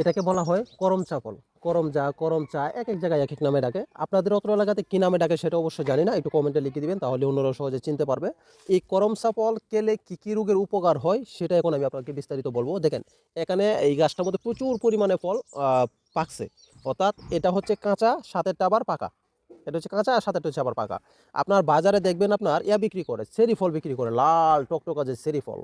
এটাকে বলা হয় করম চা ফল করম চা করম চা এক এক জায়গায় এক এক নামে ডাকে। আপনাদের অত্র এলাকাতে কী নামে ডাকে সেটা অবশ্য জানি না, একটু কমেন্টে লিখে দিবেন, তাহলে অন্যরা সহজে চিনতে পারবে। এই করম চা ফল কেলে কী কী রোগের উপকার হয় সেটা এখন আমি আপনাকে বিস্তারিত বলব। দেখেন, এখানে এই গাছটার মধ্যে প্রচুর পরিমাণে ফল পাকছে। অর্থাৎ এটা হচ্ছে কাঁচা সাতেরটা আবার পাকা। এটা হচ্ছে কাঁচা আর সাতেরটা হচ্ছে আবার পাকা। আপনার বাজারে দেখবেন আপনার ইয়া বিক্রি করে, সেরি ফল বিক্রি করে, লাল টকটকা যে সেরি ফল।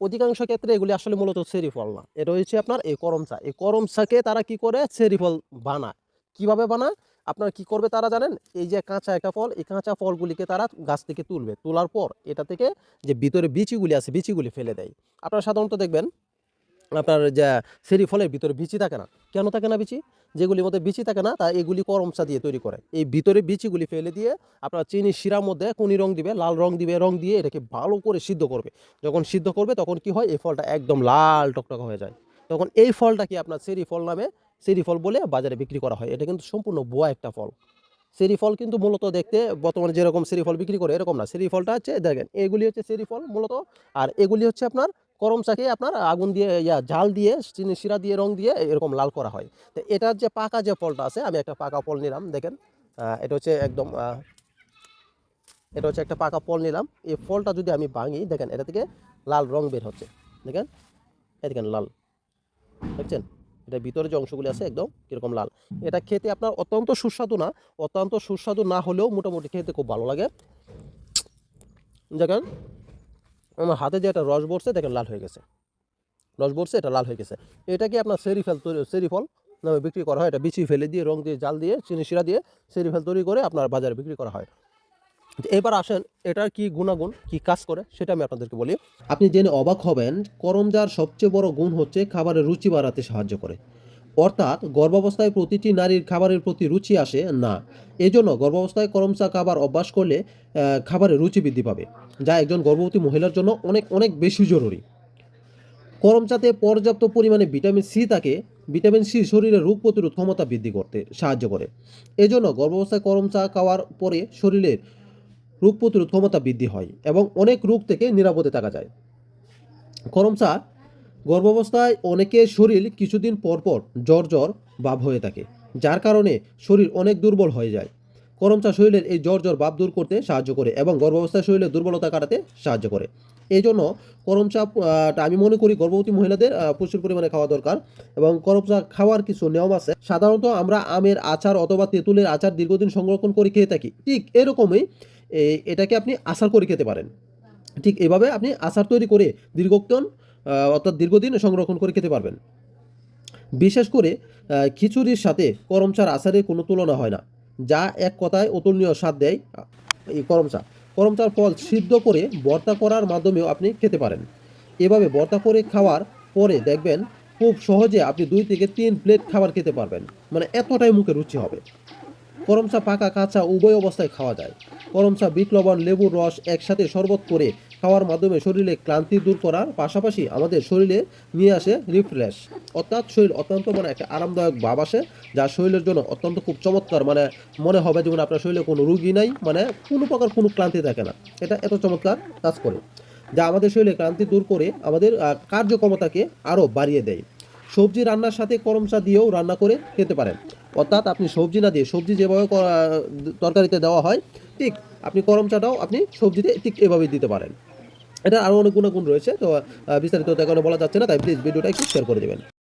অধিকাংশ ক্ষেত্রে এগুলি আসলে মূলত সেরি ফল না। এটা হচ্ছে আপনার এই করম চা। এই করম চাকে তারা কি করে? সেরি ফল বানায়। কীভাবে বানায়? আপনার কি করবে তারা জানেন? এই যে কাঁচা একটা ফল, এই কাঁচা ফলগুলিকে তারা গাছ থেকে তুলবে। তোলার পর এটা থেকে যে ভিতরে বিচিগুলি আছে, বিচিগুলি ফেলে দেয়। আপনারা সাধারণত দেখবেন আপনার যে সেরি ফলের ভিতরে বিচি থাকে না, কেন থাকে না বিচি? যেগুলির মধ্যে বিচি থাকে না, তা এগুলি করমচা দিয়ে তৈরি করে। এই ভিতরে বিচিগুলি ফেলে দিয়ে আপনার চিনি শিরার মধ্যে কোনি রং দিবে, লাল রং দিবে, রং দিয়ে এটাকে ভালো করে সিদ্ধ করবে। যখন সিদ্ধ করবে, তখন কি হয়? এই ফলটা একদম লাল টকটক হয়ে যায়। তখন এই ফলটা কি আপনার সেরি ফল নামে, সেরি ফল বলে বাজারে বিক্রি করা হয়। এটা কিন্তু সম্পূর্ণ বোয়া একটা ফল। সেরি ফল কিন্তু মূলত দেখতে, বর্তমানে যেরকম সেরি ফল বিক্রি করে, এরকম না। সেরি ফলটা হচ্ছে, দেখেন, এগুলি হচ্ছে সেরি ফল মূলত, আর এগুলি হচ্ছে আপনার করম চাকে আপনার আগুন দিয়ে, ইয়া, জাল দিয়ে, চিনি, শিরা দিয়ে, রং দিয়ে এরকম লাল করা হয়। তো এটার যে পাকা যে ফলটা আছে, আমি একটা পাকা ফল নিলাম, দেখেন। এটা হচ্ছে একদম এটা হচ্ছে একটা পাকা ফল নিলাম। এই ফলটা যদি আমি ভাঙি, দেখেন, এটা থেকে লাল রং বের হচ্ছে। দেখেন, এই দেখেন, লাল। দেখছেন? এটা ভিতরে যে অংশগুলি আছে, একদম কীরকম লাল। এটা খেতে আপনার অত্যন্ত সুস্বাদু না, অত্যন্ত সুস্বাদু না হলেও মোটামুটি খেতে খুব ভালো লাগে। দেখেন আমার হাতে যে একটা রস বসছে দেখেন লাল হয়ে গেছে। রস বসছে এটা লাল হয়ে গেছে। এটাকে আপনার সেরি ফল তৈরি, সেরি ফল নামে বিক্রি করা হয়। এটা বিচি ফেলে দিয়ে, রং দিয়ে, জাল দিয়ে, চিনি শিরা দিয়ে সেরি ফল তৈরি করে আপনার বাজারে বিক্রি করা হয়। এবার আসেন, এটার কি গুণাগুণ, কি কাজ করে, সেটা আমি আপনাদেরকে বলি। আপনি জেনে অবাক হবেন, করমজার সবচেয়ে বড় গুণ হচ্ছে খাবারের রুচি বাড়াতে সাহায্য করে। অর্থাৎ গর্ভাবস্থায় প্রতিটি নারীর খাবারের প্রতি রুচি আসে না। এজন্য গর্ভাবস্থায় করম চা খাবার অভ্যাস করলে খাবারের রুচি বৃদ্ধি পাবে, যা একজন গর্ভবতী মহিলার জন্য অনেক অনেক বেশি জরুরি। করম চাতে পর্যাপ্ত পরিমাণে ভিটামিন সি থাকে, ভিটামিন সি শরীরে রোগ প্রতিরোধ ক্ষমতা বৃদ্ধি করতে সাহায্য করে। এজন্য গর্ভাবস্থায় করম চা খাওয়ার পরে শরীরের রোগ প্রতিরোধ ক্ষমতা বৃদ্ধি হয় এবং অনেক রোগ থেকে নিরাপদে থাকা যায়। করম চা গর্ভাবস্থায় অনেকের শরীর কিছুদিন পর পর জ্বর জ্বর ভাব হয়ে থাকে, যার কারণে শরীর অনেক দুর্বল হয়ে যায়। করমচা শরীরের এই জ্বর জ্বর ভাব দূর করতে সাহায্য করে এবং গর্ভাবস্থায় শরীরের দুর্বলতা কাটাতে সাহায্য করে। এই জন্য করম চা আমি মনে করি গর্ভবতী মহিলাদের প্রচুর পরিমাণে খাওয়া দরকার এবং করম চা খাওয়ার কিছু নিয়ম আছে। সাধারণত আমরা আমের আচার অথবা তেঁতুলের আচার দীর্ঘদিন সংরক্ষণ করে খেয়ে থাকি। ঠিক এরকমই এটাকে আপনি আচার করে খেতে পারেন। ঠিক এভাবে আপনি আচার তৈরি করে দীর্ঘক্ষণ অর্থাৎ দীর্ঘদিন সংরক্ষণ করে খেতে পারবেন। বিশেষ করে খিচুড়ির সাথে করম চার আচারের কোনো তুলনা হয় না, যা এক কথায় অতুলনীয় স্বাদ দেয় এই করম চা করম চার ফল সিদ্ধ করে ভর্তা করার মাধ্যমেও আপনি খেতে পারেন। এভাবে ভর্তা করে খাওয়ার পরে দেখবেন খুব সহজে আপনি দুই থেকে তিন প্লেট খাবার খেতে পারবেন মানে এতটাই মুখে রুচি হবে। করম চা পাকা কাঁচা উভয় অবস্থায় খাওয়া যায়। করম চা বিট লবণ, লেবুর রস একসাথে শরবত করে খাওয়ার মাধ্যমে শরীরে ক্লান্তি দূর করার পাশাপাশি আমাদের শরীরে নিয়ে আসে রিফ্রেশ অর্থাৎ শরীর অত্যন্ত মানে একটা আরামদায়ক ভাব আসে, যা শরীরের জন্য অত্যন্ত খুব চমৎকার। মানে মনে হবে যেমন আপনার শরীরে কোনো রুগী নাই মানে কোনো প্রকার কোনো ক্লান্তি থাকে না। এটা এত চমৎকার কাজ করে, যা আমাদের শরীরে ক্লান্তি দূর করে আমাদের কার্যক্ষমতাকে আরও বাড়িয়ে দেয়। সবজি রান্নার সাথে করম চা দিয়েও রান্না করে খেতে পারেন। অর্থাৎ আপনি সবজি না দিয়ে, সবজি যেভাবে করা- তরকারিতে দেওয়া হয়, ঠিক আপনি করম চাটাও আপনি সবজিতে ঠিক এভাবেই দিতে পারেন। এটা আরও অনেক গুণাগুণ রয়েছে, তো বিস্তারিত তো বলা যাচ্ছে না, তাই প্লিজ ভিডিওটা একটু শেয়ার করে দেবেন।